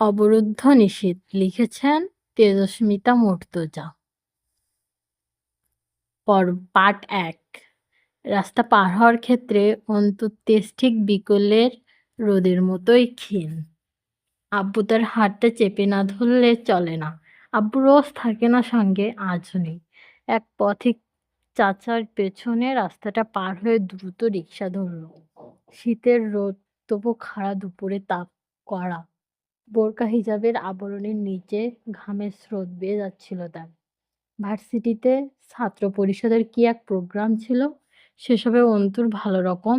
অবরুদ্ধ নিষেধ লিখেছেন তেজস্মিতা মুর্তজা। পর্ব পার্ট এক। রাস্তা পার হওয়ার ক্ষেত্রে অন্তর ঠিক বিকলের রোদের মতোই ক্ষীণ। আব্বু তার হাতটা চেপে না ধরলে চলে না। আব্বু রোজ থাকে না সঙ্গে, আজও নেই। এক পথিক চাচার পেছনে রাস্তাটা পার হয়ে দ্রুত রিক্সা ধরল। শীতের রোদ, তবু খাড়া দুপুরে তাপ কড়া বোরকা হিজাবের আবরণের নিচে ঘামের স্রোত বেয়ে যাচ্ছিল তার। ভার্সিটিতে ছাত্র পরিষদের কি এক প্রোগ্রাম ছিল? সেসবে অন্তুর ভালো রকম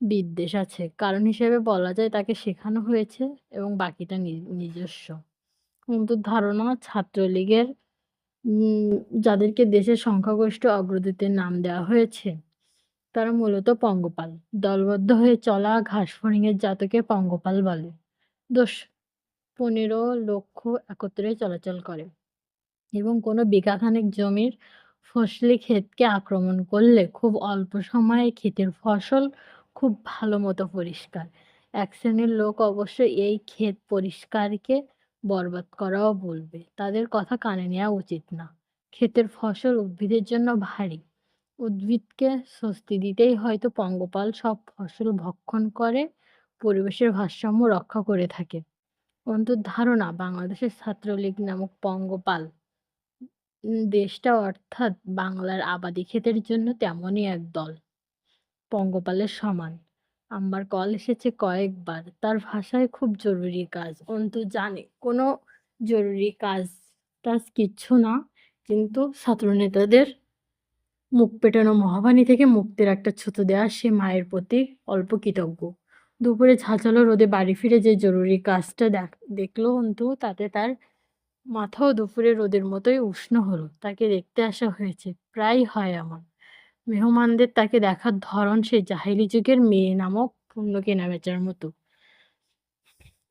বিদ্বেষ আছে। কারণ হিসেবে বলা যায় তাকে শেখানো হয়েছে এবং বাকিটা নিজস্ব। অন্তুর ধারণা, ছাত্রলীগের যাদেরকে দেশের সংখ্যাগরিষ্ঠ অগ্রদূতের নাম দেওয়া হয়েছে, তারা মূলত পঙ্গপাল। দলবদ্ধ হয়ে চলা ঘাস ফড়িংয়ের জাতকে পঙ্গপাল বলে। দোষ পনেরো লক্ষ একত্রে চলাচল করে এবং কোনো বিঘাখানেক জমির ফসলি ক্ষেতকে আক্রমণ করলে খুব অল্প সময়ে ক্ষেতের ফসল খুব ভালো মতো পরিষ্কার। এক শ্রেণির লোক অবশ্য এই ক্ষেত পরিষ্কারকে বরবাদ করাও বলবে। তাদের কথা কানে নেওয়া উচিত না। ক্ষেতের ফসল উদ্ভিদের জন্য ভারী। উদ্ভিদকে স্বস্তি দিতেই হয়তো পঙ্গপাল সব ফসল ভক্ষণ করে পরিবেশের ভারসাম্য রক্ষা করে থাকে। অন্তর ধারণা, বাংলাদেশের ছাত্রলীগ নামক পঙ্গপাল দেশটা অর্থাৎ বাংলার আবাদি ক্ষেতের জন্য তেমনই এক দল। পঙ্গপালের সমান। আমার কল এসেছে কয়েকবার। তার ভাষায় খুব জরুরি কাজ। অন্তু জানে, কোনো জরুরি কাজ টাজ কিচ্ছু না, কিন্তু ছাত্রনেতাদের মুখ পেটানো মহাবাণী থেকে মুক্তির একটা ছুতো দেওয়া সে মায়ের প্রতি অল্প কৃতজ্ঞ। দুপুরে ঝাঁঝালো রোদে বাড়ি ফিরে যে জরুরি কাজটা দেখ, দেখল অন্তু, তাতে তার মাথাও দুপুরে রোদের মতোই উষ্ণ হলো। তাকে দেখতে আসা হয়েছে প্রায় হয় এমন। মেহমানদের তাকে দেখার ধরন সেই জাহিলি যুগের মেয়ে নামক পণ্য কেনাবেচার মতো।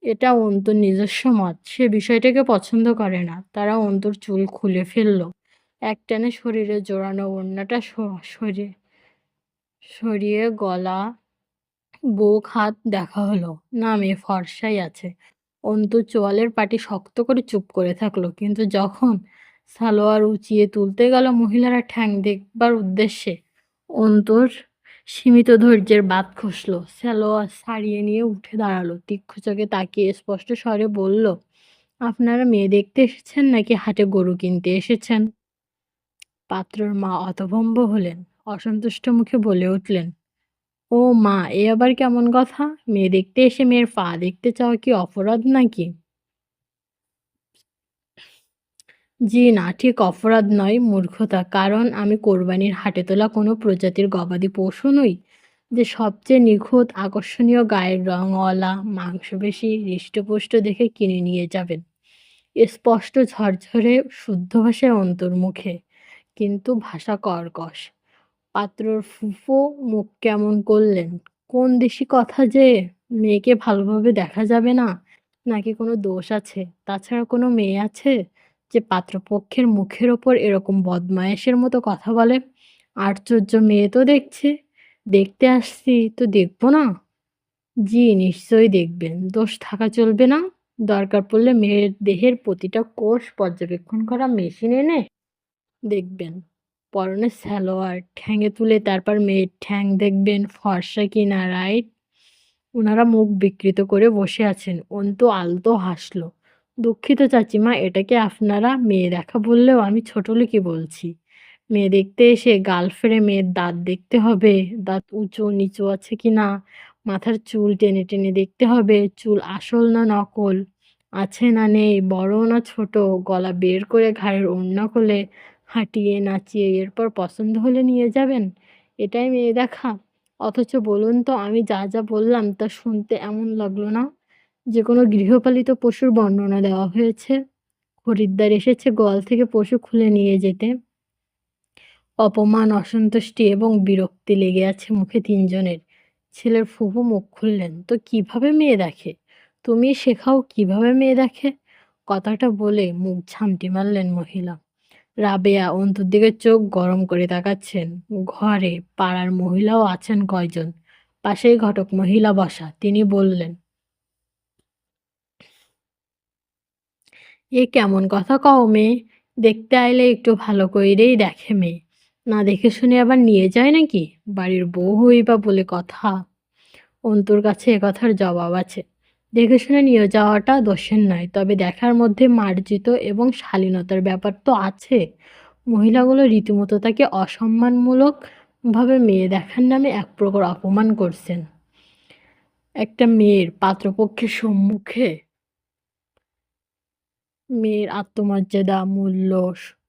এটা অন্তুর নিজস্ব মত, সে বিষয়টাকে পছন্দ করে না। তারা অন্তুর চুল খুলে ফেলল। একটানে শরীরে জোড়ানো ওড়নাটা সরিয়ে সরিয়ে গলা বুক, হাত দেখা হলো। না মেয়ে, ফর্সাই আছে। অন্তু চোয়ালের পাটি শক্ত করে চুপ করে থাকল। কিন্তু যখন সালোয়ার উঁচিয়ে তুলতে গেল, মহিলারা ঠ্যাং দেখবার উদ্দেশ্যে অন্তর সীমিত ধৈর্যের বাদ খসলো। সালোয়ার সারিয়ে নিয়ে উঠে দাঁড়াল। তীক্ষ চোখে তাকিয়ে স্পষ্ট স্বরে বলল, আপনারা মেয়ে দেখতে এসেছেন নাকি হাটে গরু কিনতে এসেছেন? পাত্রর মা অতভম্ব হলেন। অসন্তুষ্ট মুখে বলে উঠলেন ও মা, এ আবার কেমন কথা? মেয়ে দেখতে এসে মেয়ের পা দেখতে চাওয়া কি অপরাধ নাকি? জি না, ঠিক অপরাধ নয়, মূর্খতা। কারণ আমি কোরবানির হাটে তোলা কোনো প্রজাতির গবাদি পশু নই যে সবচেয়ে নিখুঁত, আকর্ষণীয় গায়ের রঙওয়ালা মাংসপেশি, হৃষ্টপুষ্ট দেখে কিনে নিয়ে যাবেন। স্পষ্ট ঝরঝরে, শুদ্ধ ভাষায় অন্তর্মুখে। কিন্তু ভাষা কর্কশ। পাত্রর ফুফু মুখ কেমন করলেন? কোন দেশি কথা যে মেয়েকে ভালোভাবে দেখা যাবে না? নাকি কোনো দোষ আছে? তাছাড়া কোনো মেয়ে আছে যে পাত্রপক্ষের মুখের ওপর এরকম বদমায়েশের মতো কথা বলে? আশ্চর্য মেয়ে তো দেখছে। দেখতে আসছি তো দেখব না? জি, নিশ্চয়ই দেখবেন। দোষ থাকা চলবে না। দরকার পড়লে মেয়ের দেহের প্রতিটা কোষ পর্যবেক্ষণ করা মেশিন এনে দেখবেন। পরনে সালোয়ার ঠ্যাঙে তুলে তারপর মেয়ের ঠ্যাং দেখবেন ফর্সা কিনা রাইট ওনারা মুখ বিকৃত করে বসে আছেন। অন্তু আলতো হাসলো। দুঃখিত চাচিমা, এটাকে আপনারা মেয়ে দেখা বললেও আমি ছোট লোকই বলছি। মেয়ে দেখতে এসে গাল ফেরে মেয়ের দাঁত দেখতে হবে। দাঁত উঁচু, নিচু আছে কি না মাথার চুল টেনে টেনে দেখতে হবে। চুল আসল না নকল? আছে না নেই? বড় না ছোট? গলা বের করে ঘাড়ের ওড়না খুলে হাঁটিয়ে, নাচিয়ে, এরপর পছন্দ হলে নিয়ে যাবেন? এটাই মেয়ে দেখা। অথচ বলুন তো, আমি যা যা বললাম তা শুনতে এমন লাগল না। যে কোনো গৃহপালিত পশুর বর্ণনা দেওয়া হয়েছে। খরিদ্দার এসেছে গোয়াল থেকে পশু খুলে নিয়ে যেতে। অপমান, অসন্তুষ্টি এবং বিরক্তি লেগে আছে মুখে তিনজনের। ছেলের ফুফু মুখ খুললেন, তো কীভাবে মেয়ে দেখে? তুমি শেখাও কীভাবে মেয়ে দেখে? কথাটা বলে মুখ ঝামটি মারলেন মহিলা। রাবেয়া অন্তুর দিকে চোখ গরম করে তাকাচ্ছেন। ঘরে পাড়ার মহিলাও আছেন কয়জন? পাশেই ঘটক মহিলা বসা, তিনি বললেন, এ কেমন কথা কও মেয়ে, দেখতে আইলে একটু ভালো কইরেই দেখে মেয়ে। না দেখে শুনে আবার নিয়ে যায় নাকি? বাড়ির বউ হইবা বলে কথা। অন্তুর কাছে এ কথার জবাব আছে। দেখে শুনে নিয়ে যাওয়াটা দোষের নয়, তবে দেখার মধ্যে মার্জিত এবং শালীনতার ব্যাপার তো আছে। মহিলাগুলো রীতিমতো তাকে অসম্মানমূলকভাবে মেয়ে দেখার নামে এক প্রকার অপমান করছেন। একটা মেয়ের পাত্রপক্ষের সম্মুখে মেয়ের আত্মমর্যাদা, মূল্য,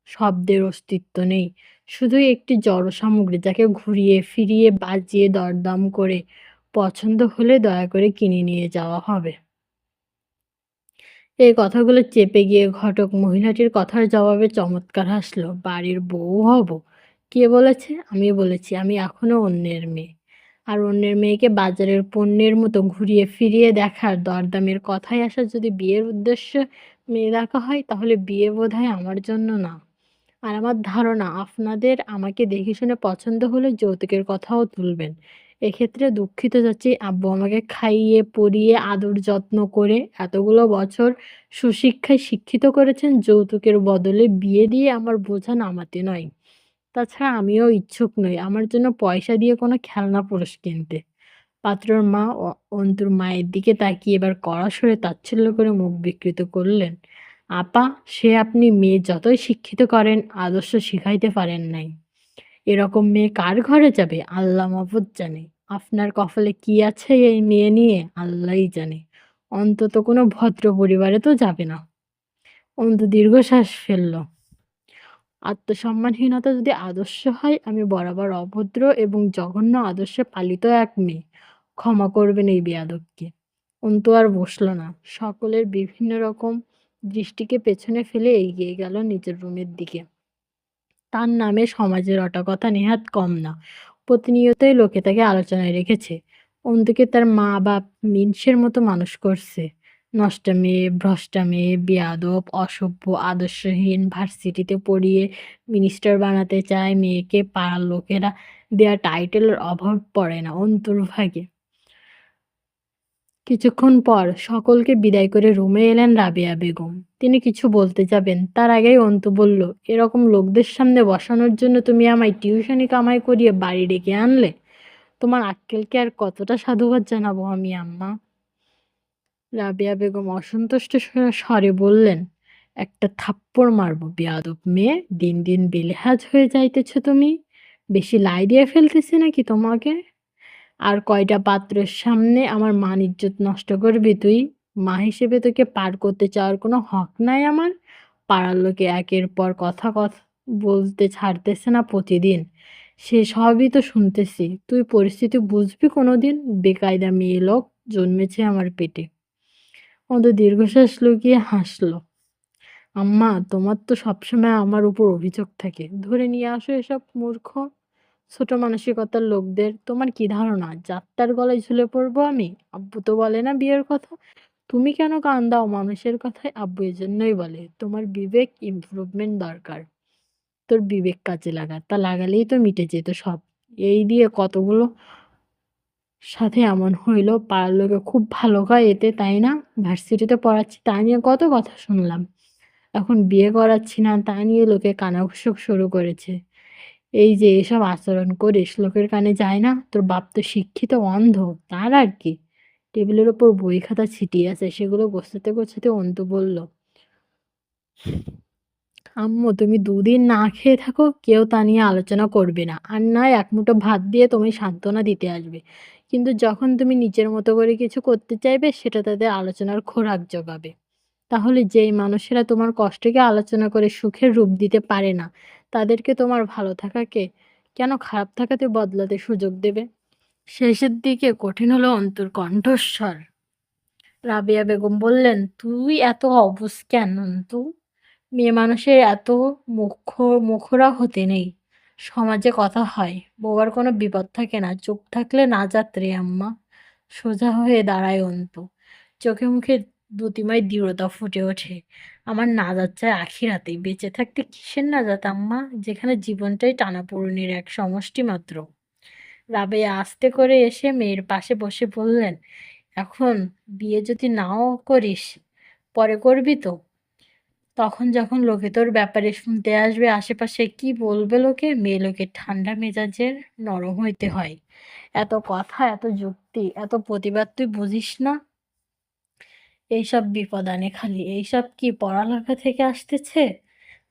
শব্দের অস্তিত্ব নেই। শুধুই একটি জড় সামগ্রী যাকে ঘুরিয়ে ফিরিয়ে বাজিয়ে দরদাম করে পছন্দ হলে দয়া করে কিনে নিয়ে যাওয়া হবে। এই কথাগুলো চেপে গিয়ে ঘটক মহিলাটির কথার জবাবে চমৎকার হাসলো, বাড়ির বউ হব? কে বলেছে? আমি বলেছি, আমি এখনও অন্যের মেয়ে। আর অন্যের মেয়েকে বাজারের পণ্যের মতো ঘুরিয়ে ফিরিয়ে দেখার দরদামের কথায় আসা যদি বিয়ের উদ্দেশ্য মেয়ে দেখা হয়, তাহলে বিয়ে বোধহয় আমার জন্য না। আর আমার ধারণা, আপনাদের আমাকে দেখে শুনে পছন্দ হলে যৌতুকের কথাও তুলবেন। এক্ষেত্রে দুঃখিত যাচ্ছি। আব্বু আমাকে খাইয়ে, পরিয়ে, আদর যত্ন করে এতগুলো বছর সুশিক্ষায় শিক্ষিত করেছেন, যৌতুকের বদলে বিয়ে দিয়ে আমার বোঝা নামাতে নয়। তাছাড়া আমিও ইচ্ছুক নই, আমার জন্য পয়সা দিয়ে কোনো খেলনা পুরুষ কিনতে। পাত্রর মা অন্তুর মায়ের দিকে তাকিয়ে এবার কড়া সরে তাচ্ছিল্য করে মুখ বিকৃত করলেন, আপা, সে আপনি মেয়ে যতই শিক্ষিত করেন, আদর্শ শিখাইতে পারেন নাই। এরকম মেয়ে কার ঘরে যাবে? আল্লাহ মাহফুজ জানে। আপনার কপালে কি আছে এই মেয়ে নিয়ে? আল্লাহই জানে। অন্তত কোনো ভদ্র পরিবারে তো যাবে না। অন্ত দীর্ঘশ্বাস ফেলল। আত্মসম্মানহীনতা যদি আদর্শ হয়, আমি বরাবর অভদ্র এবং জঘন্য আদর্শে পালিত এক মেয়ে। ক্ষমা করবেন এই বেয়াদবকে। অন্তু আর বসল না। সকলের বিভিন্ন রকম দৃষ্টিকে পেছনে ফেলে এগিয়ে গেল নিজের রুমের দিকে। তার নামে সমাজের অটকথা নেহাত কম না। প্রতিনিয়তই লোকে তাকে আলোচনায় রেখেছে। অন্তুকে তার মা বাপ মিনসের মতো মানুষ করছে। নষ্টা মেয়ে ভ্রষ্টা মেয়ে বেয়াদব, অসভ্য, আদর্শহীন ভার্সিটিতে পড়িয়ে মিনিস্টার বানাতে চায় মেয়েকে, পাড়ার লোকেরা। দেয়া টাইটেলের অভাব পড়ে না অন্তুর ভাগে। কিছুক্ষণ পর সকলকে বিদায় করে রুমে এলেন রাবেয়া বেগম। তিনি কিছু বলতে যাবেন, তার আগেই অন্তু বলল, এরকম লোকদের সামনে বসানোর জন্য তুমি আমায় টিউশনি কামাই করিয়ে বাড়ি ডেকে আনলে? তোমার আক্কেলকে আর কতটা সাধুবাদ জানাব আমি, আম্মা? রাবেয়া বেগম অসন্তুষ্ট স্বরে- বললেন, একটা থাপ্পড় মারবো, বেয়াদব মেয়ে, দিন দিন বেলেহাজ হয়ে যাইতেছ তুমি? বেশি লাই দিয়ে ফেলতেছে নাকি তোমাকে? আর কয়টা পাত্রের সামনে আমার মান ইজ্জত নষ্ট করবি তুই? মা হিসেবে তোকে পার করতে চাওয়ার কোনো হক নাই আমার। পাড়ার লোকে একের পর কথা কথা, বলতে ছাড়তেছে না প্রতিদিন। সে সবই তো শুনতেছি। তুই পরিস্থিতি বুঝবি কোনো দিন বেকায়দা মেয়ে লোক জন্মেছে আমার পেটে। ওদের দীর্ঘশ্বাস লুকিয়ে হাসলো। আম্মা, তোমার তো সবসময় আমার উপর অভিযোগ থাকে। ধরে নিয়ে আসো এসব মূর্খ। ছোট মানসিকতার লোকদের তোমার কি ধারণা? যাত্রার গলায় ঝুলে পড়ব আমি? আব্বু তো বলে না বিয়ের কথা। তুমি কেন কান দাও মানুষের কথায়? আব্বু এজন্যই বলে, তোমার বিবেক ইমপ্রুভমেন্ট দরকার। তোর বিবেক কাজে লাগা, তা লাগালেই তো মিটে যেত সব। এই দিয়ে কতগুলো সাথে এমন হইল, পাড়ার লোকে খুব ভালো হয় এতে, তাই না? ভার্সিটিতে পড়াচ্ছি, তা নিয়ে কত কথা শুনলাম। এখন বিয়ে করাচ্ছি না, তা নিয়ে লোকে কানাঘুষো শুরু করেছে। এই যে এসব আচরণ করিস, লোকের কানে যায় না? তোর বাপ তো শিক্ষিত, অন্ধ, তার আর কি? টেবিলের ওপর বই খাতা ছিটিয়ে আছে, সেগুলো গোছাতে গোছাতে অন্তু বলল, আম্মু, তুমি দুদিন না খেয়ে থাকো, কেউ তা নিয়ে আলোচনা করবে না। আর নয়, এক মুঠো ভাত দিয়ে তুমি সান্ত্বনা দিতে আসবে। কিন্তু যখন তুমি নিজের মতো করে কিছু করতে চাইবে, সেটা তাদের আলোচনার খোরাক জোগাবে। তাহলে যেই মানুষেরা তোমার কষ্টকে আলোচনা করে সুখের রূপ দিতে পারে না তাদেরকে তোমার ভালো থাকাকে কেন খারাপ থাকাতে বদলাতে সুযোগ দেবে? শেষের দিকে কঠিন হলো অন্তর কণ্ঠস্বর। রাবিয়া বেগম বললেন, তুই এত অবুঝ কেন অন্তু? মেয়ে মানুষের এত মুখ মুখরা হতে নেই। সমাজে কথা হয় বউয়ার কোনো বিপদ থাকে না। চোখ থাকলে না যাত্রে আম্মা। সোজা হয়ে দাঁড়ায় অন্তু। চোখে মুখে দুতিময় দৃঢ়তা ফুটে ওঠে। আমার না নাজাত চায় আখিরাতে বেঁচে থাকতে কিসের নাজাত আম্মা? যেখানে জীবনটাই টানাপোড়েনের এক সমষ্টি মাত্র। রাবেয়া আস্তে করে এসে মেয়ের পাশে বসে বললেন, এখন বিয়ে যদি নাও করিস, পরে করবি তো? তখন যখন লোকে তোর ব্যাপারে শুনতে আসবে, আশেপাশে কি বলবে লোকে? মেয়ে লোকের ঠান্ডা মেজাজের নরম হইতে হয়। এত কথা, এত যুক্তি, এত প্রতিবাদ তুই বুঝিস না? এইসব বিপদ আনে খালি, এইসব কি পড়ালেখা থেকে আসতেছে?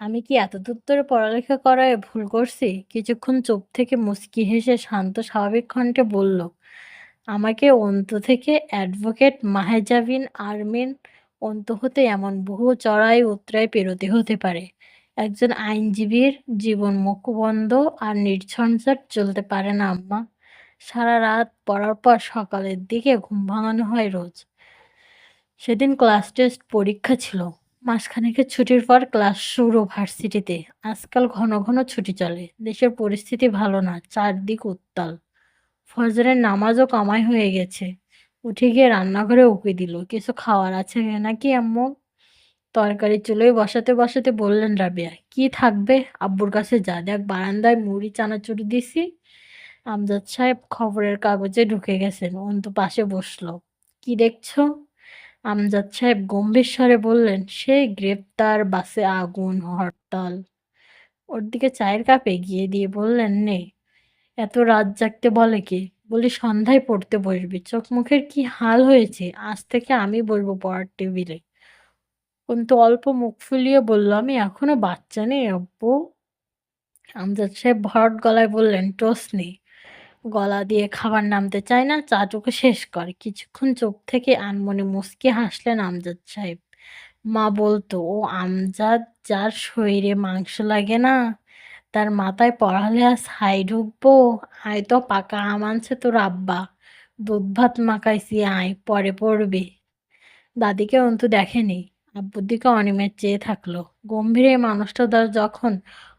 আমি কি এত দূর ধরে পড়ালেখা করায় ভুল করছি? কিছুক্ষণ চোখ থেকে মুচকি হেসে শান্ত, স্বাভাবিক কণ্ঠে বলল, আমাকে অন্ত থেকে অ্যাডভোকেট মাহেজাবিন আরমিন অন্ত হতে এমন বহু চড়াই উতরাই পেরোতে হতে পারে। একজন আইনজীবীর জীবন মুখবন্ধ আর নির্ঝঞ্ঝাট চলতে পারে না, আম্মা। সারা রাত পড়ার পর সকালের দিকে ঘুম ভাঙানো হয় রোজ। সেদিন ক্লাস টেস্ট পরীক্ষা ছিল। মাসখানেকের ছুটির পর ক্লাস শুরু ভার্সিটিতে। আজকাল ঘন ঘন ছুটি চলে। দেশের পরিস্থিতি ভালো না, চারদিক উত্তাল। ফজরের নামাজও কামাই হয়ে গেছে। উঠে গিয়ে রান্নাঘরে উকি দিল। কিছু খাওয়ার আছে নাকি আম্মু? তরকারি চুলোয় বসাতে বসাতে বললেন রাবিয়া, কি থাকবে? আব্বুর কাছে যা দেখ, বারান্দায় মুড়ি, চানাচুরি দিছি। আমজাদ সাহেব খবরের কাগজে ঢুকে গেছেন। অন্তু পাশে বসল। কি দেখছ? আমজাদ সাহেব গম্ভীর স্বরে বললেন সেই গ্রেপ্তার বাসে আগুন, হরতাল। ওর দিকে চায়ের কাপ এগিয়ে দিয়ে বললেন, নে। এত রাত জাগতে বলে কে? বলি সন্ধ্যায় পড়তে বসবি। চোখ মুখের কি হাল হয়েছে? আজ থেকে আমি বলব পড়ার টেবিলে। কিন্তু অল্প মুখ ফুলিয়ে বলল আমি, এখনও বাচ্চা নেই, আব্বু। আমজাদ সাহেব ভরট গলায় বললেন টোস নেই গলা দিয়ে খাবার নামতে চায় না চাটুকু শেষ করে। কিছুক্ষণ চোখ থেকে আনমনে মুসকে হাসলেন আমজাদ সাহেব। মা, বলতো, ও আমজাদ যার শরীরে মাংস লাগে না, তার মাথায় পড়ালে আর ছাই ঢুকবো আয় তো পাকা আম আনছে তোর আব্বা, দুধ ভাত মাখাইছি, আয়, পরে পড়বে। দাদিকে অন্তু দেখেনি, আব্বুর দিকে অনিমের চেয়ে থাকল। গম্ভীর এই মানুষটা যখন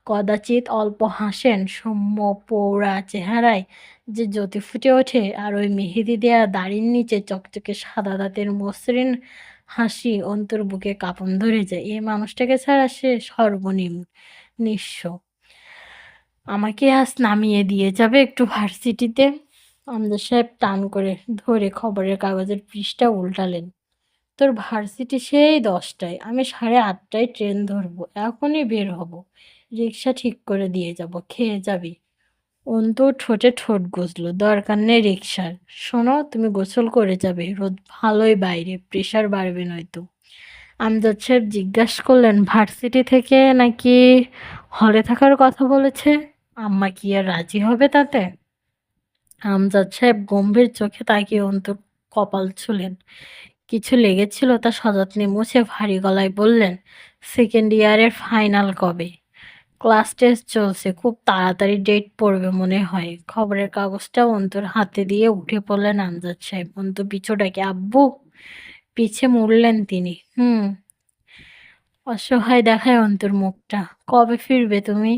কদাচিৎ অল্প হাসেন, সৌম্য, পৌরা চেহারায় যে জ্যোতি ফুটে ওঠে আর ওই মেহেদি দেয়া দাড়ির নিচে চকচকে সাদা দাঁতের মসৃণ হাসি অন্তর বুকে কাঁপন ধরে যায়। এই মানুষটাকে ছাড়া সে সর্বনিম্ন, নিঃস্ব। আমাকে আজ নামিয়ে দিয়ে যাবে একটু ভার্সিটিতে। আমজাদ সাহেব টান করে ধরে খবরের কাগজের পৃষ্ঠা উল্টালেন। তোর ভার্সিটি সেই দশটায়, আমি সাড়ে আটটায় ট্রেন ধরবো, এখনই বের হব। রিক্সা ঠিক করে দিয়ে যাব, খেয়ে যাবি। অন্তু ঠোঁটে ঠোঁট গুজলো, দরকার নেই রিক্সার। শোনো, তুমি গোসল করে যাবে, রোদ ভালোই বাইরে, প্রেশার বাড়বে নয়তো। আমজাদ সাহেব জিজ্ঞাসা করলেন, ভার্সিটি থেকে নাকি হলে থাকার কথা বলেছে? আম্মা কি আর রাজি হবে তাতে? আমজাদ সাহেব গম্ভীর চোখে তাকিয়ে অন্তর কপাল ছুলেন। কিছু লেগেছিল তা সযত্নে মুছে ভারী গলায় বললেন, সেকেন্ড ইয়ারের ফাইনাল কবে? ক্লাস টেস্ট চলছে, খুব তাড়াতাড়ি ডেট পড়বে মনে হয়। খবরের কাগজটা অন্তর হাতে দিয়ে উঠে পড়লেন আমজাদ সাহেব। অন্ত পিছোটাকে আব্বু, পিছে মুড়লেন তিনি। হুম। অসহায় দেখায় অন্তর মুখটা। কবে ফিরবে তুমি?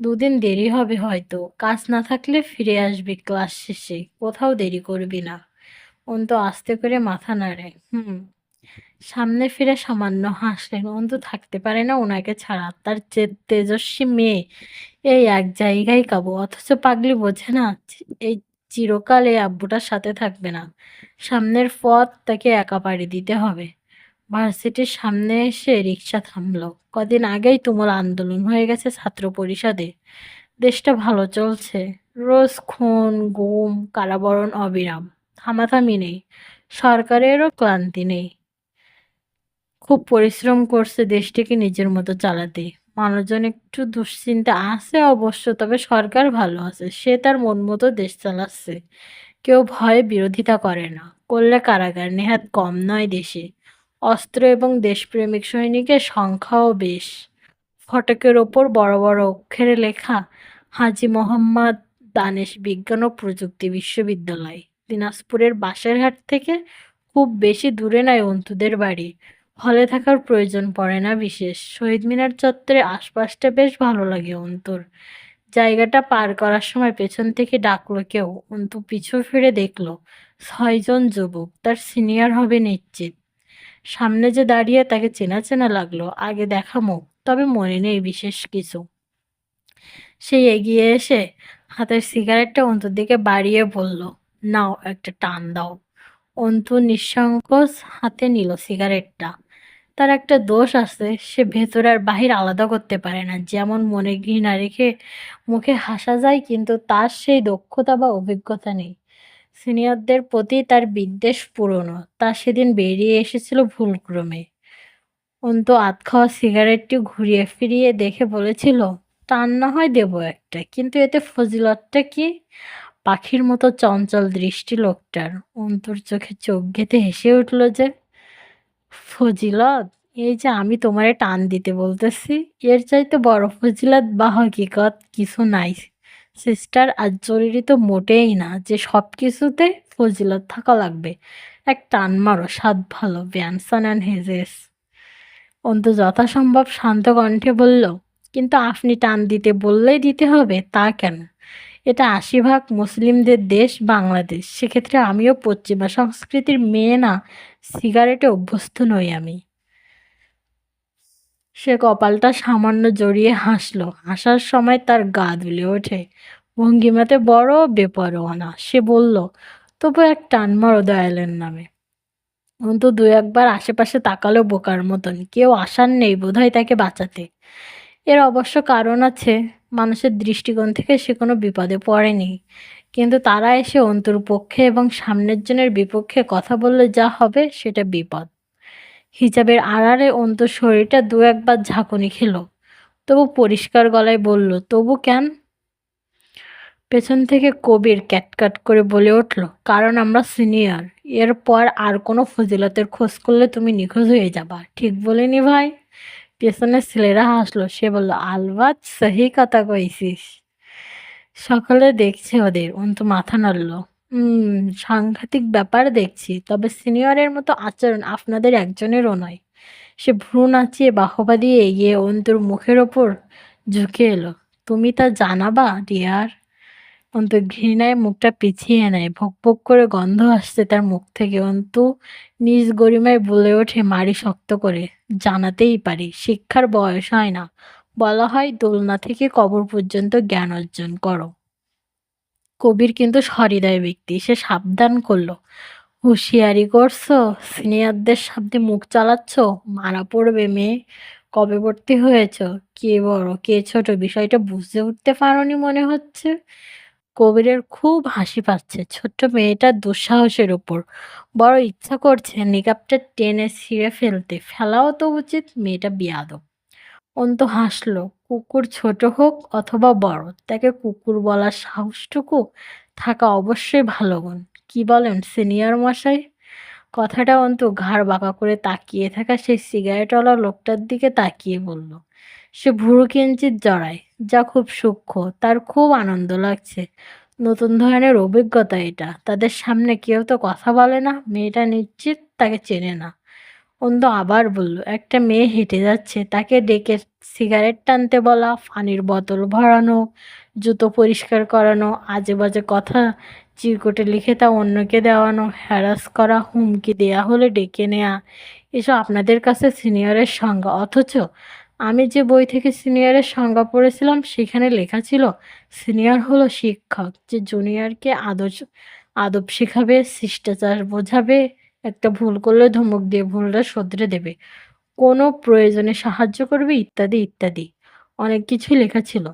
দুদিন দেরি হবে হয়তো। কাজ না থাকলে ফিরে আসবি ক্লাস শেষে। কোথাও দেরি করবি না। অন্ত আস্তে করে মাথা নাড়ে। হুম। সামনে ফিরে সামান্য হাসলেন অন্তু থাকতে পারে না ওনাকে ছাড়া। তার যে তেজস্বী মেয়ে, এই এক জায়গায় কাবু। অথচ পাগলি বোঝে না এই চিরকাল এই আব্বুটার সাথে থাকবে না। সামনের পথ তাকে একা পাড়ি দিতে হবে। ভার্সিটির সামনে এসে রিক্সা থামলো। কদিন আগেই তুমুল আন্দোলন হয়ে গেছে ছাত্র পরিষদে। দেশটা ভালো চলছে। রোজ খুন, গুম, কারাবরণ, অবিরাম। থামাথামি নেই। সরকারেরও ক্লান্তি নেই। খুব পরিশ্রম করছে দেশটিকে নিজের মতো চালাতে। মানুষজন একটু দুশ্চিন্তা আছে অবশ্য, তবে সরকার ভালো আছে। সে তার মন মতো দেশ চালাচ্ছে। কেউ ভয়ে বিরোধিতা করে না। করলে কারাগার নেহাত কম নয় দেশে। অস্ত্র এবং দেশপ্রেমিক সৈনিকের সংখ্যাও বেশ। ফটকের ওপর বড় বড় অক্ষরে লেখা, হাজি মোহাম্মদ দানেশ বিজ্ঞান ও প্রযুক্তি বিশ্ববিদ্যালয়। দিনাজপুরের বাসেরহাট থেকে খুব বেশি দূরে নয় অন্তুদের বাড়ি। হলে থাকার প্রয়োজন পড়ে না বিশেষ। শহীদ মিনার চত্বরে আশপাশটা বেশ ভালো লাগে অন্তর। জায়গাটা পার করার সময় পেছন থেকে ডাকলো কেউ। অন্তু পিছু ফিরে দেখল ছয়জন যুবক। তার সিনিয়র হবে নিশ্চিত। সামনে যে দাঁড়িয়ে তাকে চেনা চেনা লাগল, আগে দেখা মুখ, তবে মনে নেই বিশেষ কিছু। সে এগিয়ে এসে হাতের সিগারেটটা অন্তুর দিকে বাড়িয়ে বলল, নাও একটা টান দাও। অন্তু নিঃসংকোচ হাতে নিল সিগারেটটা। তার একটা দোষ আছে, সে ভেতর আর বাহির আলাদা করতে পারে না। যেমন মনে ঘৃণা রেখে মুখে হাসা যায়, কিন্তু তার সেই দক্ষতা বা অভিজ্ঞতা নেই। সিনিয়রদের প্রতি তার বিদ্বেষ পুরনো, তা সেদিন বেরিয়ে এসেছিল ভুলক্রমে। অন্ত আধ খাওয়া সিগারেটটি ঘুরিয়ে ফিরিয়ে দেখে বলেছিল টান না হয় দেব একটা, কিন্তু এতে ফজিলতটা কি? পাখির মতো চঞ্চল দৃষ্টি লোকটার। অন্তর চোখে চোখ গেঁথে হেসে উঠল যে ফজিলত? এই যে আমি তোমারে টান দিতে বলতেছি, এর চাইতে বড় ফজিলত বা হকিকত কিছু নাই। সিস্টার আর জরুরি তো মোটেই না যে সব কিছুতে ফজিলত থাকা লাগবে। এক টান মারো, স্বাদ ভালো ব্যানসন অ্যান্ড হেজেস। অন্ত যথাসম্ভব শান্ত কণ্ঠে বলল, কিন্তু আপনি টান দিতে বললেই দিতে হবে, তা কেন? এটা আশি ভাগ মুসলিমদের দেশ বাংলাদেশ। সেক্ষেত্রে আমিও পশ্চিমা সংস্কৃতির মেয়ে না, সিগারেটে অভ্যস্ত নই আমি। সে কপালটা সামান্য জড়িয়ে হাসলো। হাসার সময় তার গা দুলে ওঠে। ভঙ্গিমাতে বড় বেপরোয়ানা। সে বলল, তবু এক টান মারো দয়ালের নামে। অন্তু দু একবার আশেপাশে তাকালো বোকার মতন। কেউ আসার নেই বোধহয় তাকে বাঁচাতে। এর অবশ্য কারণ আছে। মানুষের দৃষ্টিকোণ থেকে সে কোনো বিপদে পড়েনি। কিন্তু তারা এসে অন্তর পক্ষে এবং সামনের জনের বিপক্ষে কথা বললে যা হবে সেটা বিপদ। হিজাবের আড়ালে অন্তর শরীরটা দু একবার ঝাঁকুনি খেল। তবু পরিষ্কার গলায় বলল, তবু কেন? পেছন থেকে কবির ক্যাটকাট করে বলে উঠল, কারণ আমরা সিনিয়র। এরপর আর কোনো ফজিলতের খোঁজ করলে তুমি নিখোঁজ হয়ে যাবা। ঠিক বলিনি ভাই? পেছনের ছেলেরা হাসলো। সে বলল আলবাত সহি কথা কইছিস। সকলে দেখছে ওদের। অন্ত মাথা নাড়ল। হুম সাংঘাতিক ব্যাপার দেখছি, তবে সিনিয়রের মতো আচরণ আপনাদের একজনেরও নয়। সে ভ্রু নাচিয়ে বাহবা দিয়ে এগিয়ে অন্তুর মুখের ওপর ঝুঁকে এলো। তুমি তা জানাবা, ডিয়ার? অন্তু ঘৃণায় মুখটা পিছিয়ে নেয়। ভোক ভোক করে গন্ধ আসছে তার মুখ থেকে। অন্তু নিজ গরিমায় বলে ওঠে, মারি শক্ত করে। জানাতেই পারি, শিক্ষার বয়স হয় না। বলা হয় দোলনা থেকে কবর পর্যন্ত জ্ঞান অর্জন করো। কবির কিন্তু সহৃদয় ব্যক্তি, সে সাবধান করল। হুঁশিয়ারি করছ, সিনিয়রদের সামনে মুখ চালাচ্ছ, মারা পড়বে মেয়ে, কবে ভর্তি হয়েছ, কে বড়, কে ছোট, বিষয়টা বুঝতে উঠতে পারোনি মনে হচ্ছে। কবিরের খুব হাসি পাচ্ছে। ছোট্ট মেয়েটার দুঃসাহসের ওপর বড় ইচ্ছা করছে নিকাপটা টেনে ছিঁড়ে ফেলতে। ফেলাও তো উচিত, মেয়েটা বিয়াদব। অন্ত হাসলো, কুকুর ছোট হোক অথবা বড়, তাকে কুকুর বলার সাহসটুকু থাকা অবশ্যই ভালো গুণ। কী বলেন সিনিয়র মশাই? কথাটা অন্ত ঘাড় বাঁকা করে তাকিয়ে থাকা সেই সিগারেটওয়ালা লোকটার দিকে তাকিয়ে বলল। সে ভুরু কিঞ্চিত জড়ায়। যা খুব সূক্ষ্ম, তার খুব আনন্দ লাগছে। নতুন ধরনের অভিজ্ঞতা এটা। তাদের সামনে কেউ তো কথা বলে না, মেয়েটা নিশ্চিত তাকে চেনে না। অন্ত আবার বলল, একটা মেয়ে হেঁটে যাচ্ছে, তাকে ডেকে সিগারেট টানতে বলা, পানির বোতল ভরানো, জুতো পরিষ্কার করানো আজে বাজে কথা চিরকুটে লিখে তা অন্যকে দেওয়ানো হ্যারাস করা, হুমকি দেয়া হলে ডেকে নেয়া। এসব আপনাদের কাছে সিনিয়রের সংজ্ঞা অথচ আমি যে বই থেকে সিনিয়রের সংজ্ঞা পড়েছিলাম, সেখানে লেখা ছিল, সিনিয়র হলো শিক্ষক, যে জুনিয়রকে আদর্শ, আদব শেখাবে, শিষ্টাচার বোঝাবে, একটা ভুল করলে ধমক দিয়ে ভুলটা শোধরে দেবে, কোনো প্রয়োজনে সাহায্য করবে, ইত্যাদি ইত্যাদি। অনেক কিছুই লেখা ছিল।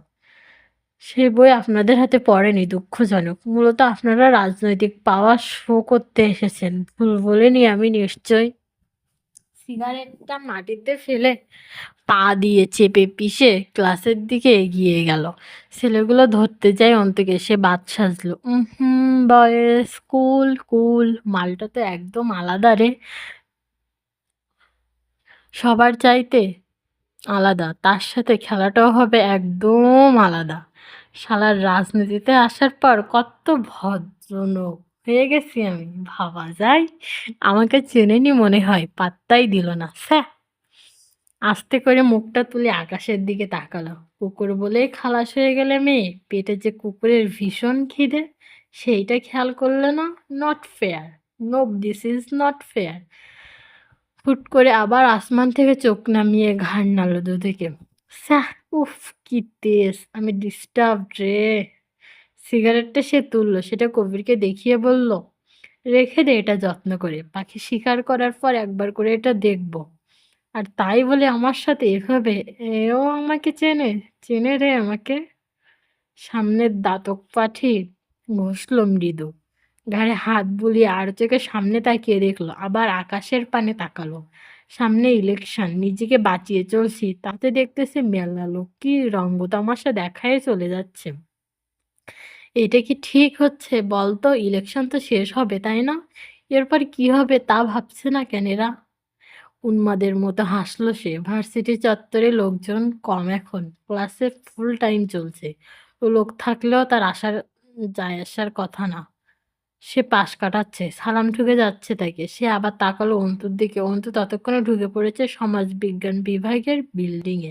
সে বই আপনাদের হাতে পড়েনি, দুঃখজনক। মূলত আপনারা রাজনৈতিক পাওয়া শো করতে এসেছেন। ভুল বলেনি আমি নিশ্চয় সিগারেটটা মাটিতে ফেলে পা দিয়ে চেপে পিষে ক্লাসের দিকে এগিয়ে গেল। ছেলেগুলো ধরতে যায় অন্তকে সে বাদ সাজলো। হুম বয়েস, কুল কুল, মালটা তো একদম আলাদা রে। সবার চাইতে আলাদা, তার সাথে খেলাটাও হবে একদম আলাদা। শালার রাজনীতিতে আসার পর কত ভদ্রলোক। হয়ে গেছি আমি। ভাবা যায়। আমাকে চেনেনি মনে হয়, পাত্তাই দিল না স্যা আস্তে করে মুখটা তুলে আকাশের দিকে তাকালো। কুকুর বলেই খালাস হয়ে গেলে মেয়ে। পেটে যে কুকুরের ভীষণ খিদে, সেইটা খেয়াল করলে না not fair no this is not fair হুট করে আবার আসমান থেকে চোখ নামিয়ে ঘাড় নাড়লো দুদিকে। স্যাহ উফ, কি তেজ। আমি ডিস্টার্ব রে। সিগারেটটা সে তুললো, সেটা কবিরকে দেখিয়ে বলল, রেখে দে এটা যত্ন করে, পাখি শিকার করার পর একবার করে এটা দেখব। আর তাই বলে আমার সাথে এভাবে এও আমাকে চেনে চেনে রে আমাকে। সামনের দাতক পাঠি ঘষল মৃদু, ঘাড়ে হাত বুলিয়ে আর চোখে সামনে তাকিয়ে দেখল, আবার আকাশের পানে তাকালো। সামনে ইলেকশন, নিজেকে বাঁচিয়ে চলছি, তাতে দেখতেছে মেলা লোক, কি রঙ্গ তামাশা দেখায় চলে যাচ্ছে। এটা কি ঠিক হচ্ছে? বলতো ইলেকশন তো শেষ হবে, তাই না? এরপর কি হবে তা ভাবছে না কেন এরা? উন্মাদের মতো হাসলো সে। ভার্সিটি চত্বরে লোকজন কম এখন। ক্লাসে ফুল টাইম চলছে। ও লোক থাকলেও তার আসার, যায় আসার কথা না। সে পাশ কাটাচ্ছে, সালাম ঢুকে যাচ্ছে তাকে। সে আবার তাকালো অন্তুর দিকে। অন্তু ততক্ষণে ঢুকে পড়েছে সমাজবিজ্ঞান বিভাগের বিল্ডিংয়ে